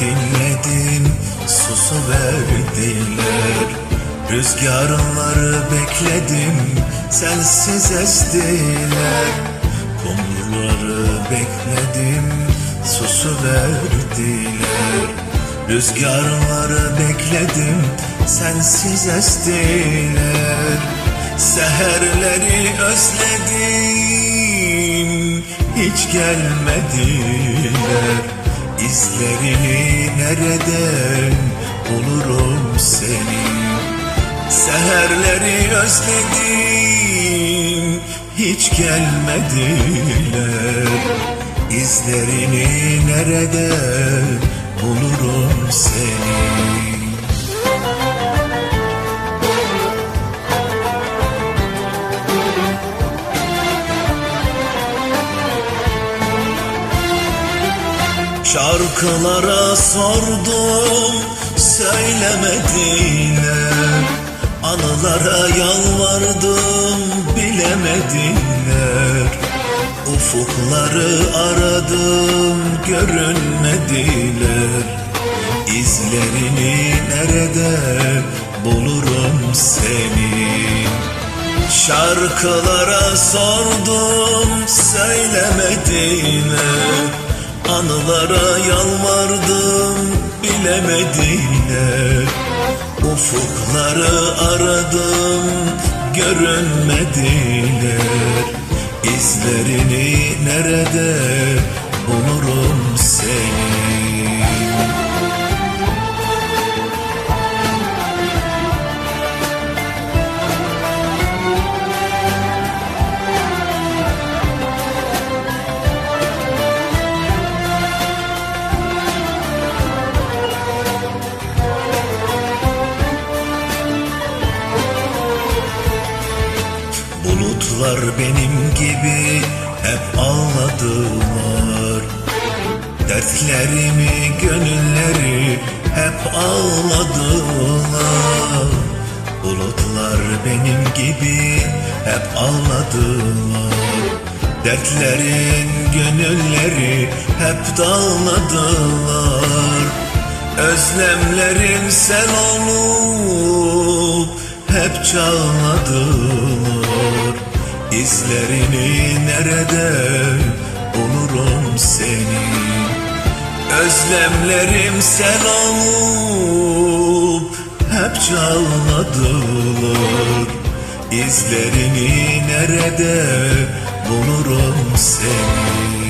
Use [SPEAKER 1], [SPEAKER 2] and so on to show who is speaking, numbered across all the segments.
[SPEAKER 1] dinledim susu verdiler. Rüzgarları bekledim sensiz estiler Kumruları bekledim susu verdiler. Rüzgarları bekledim sensiz estiler Seherleri özledim hiç gelmediler İzlerini nereden bulurum seni? Seherleri özledim hiç gelmediler. İzlerini nerede bulurum seni Şarkılara sordum söylemediler Anılara yalvardım bilemediler Ufukları aradım görünmediler. İzlerini nerede bulurum seni? Şarkılara sordum söylemediler Anılara yalvardım bilemediler Ufukları aradım görünmediler İzlerini nerede Bulutlar benim gibi hep ağladılar Dertlerimi, gönülleri hep ağladılar Bulutlar benim gibi hep ağladılar Dertlerin, gönülleri hep dağladılar Özlemlerim sen olup hep çağladılar İzlerini nerede bulurum seni? Özlemlerim sen olup hep çağladılar İzlerini nerede bulurum seni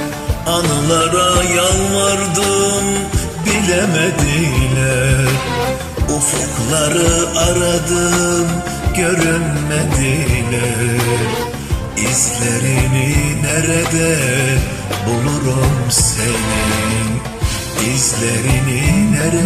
[SPEAKER 1] Anılara yalvardım bilemediler. Ufukları aradım görünmediler. İzlerini nerede bulurum senin? İzlerini nerede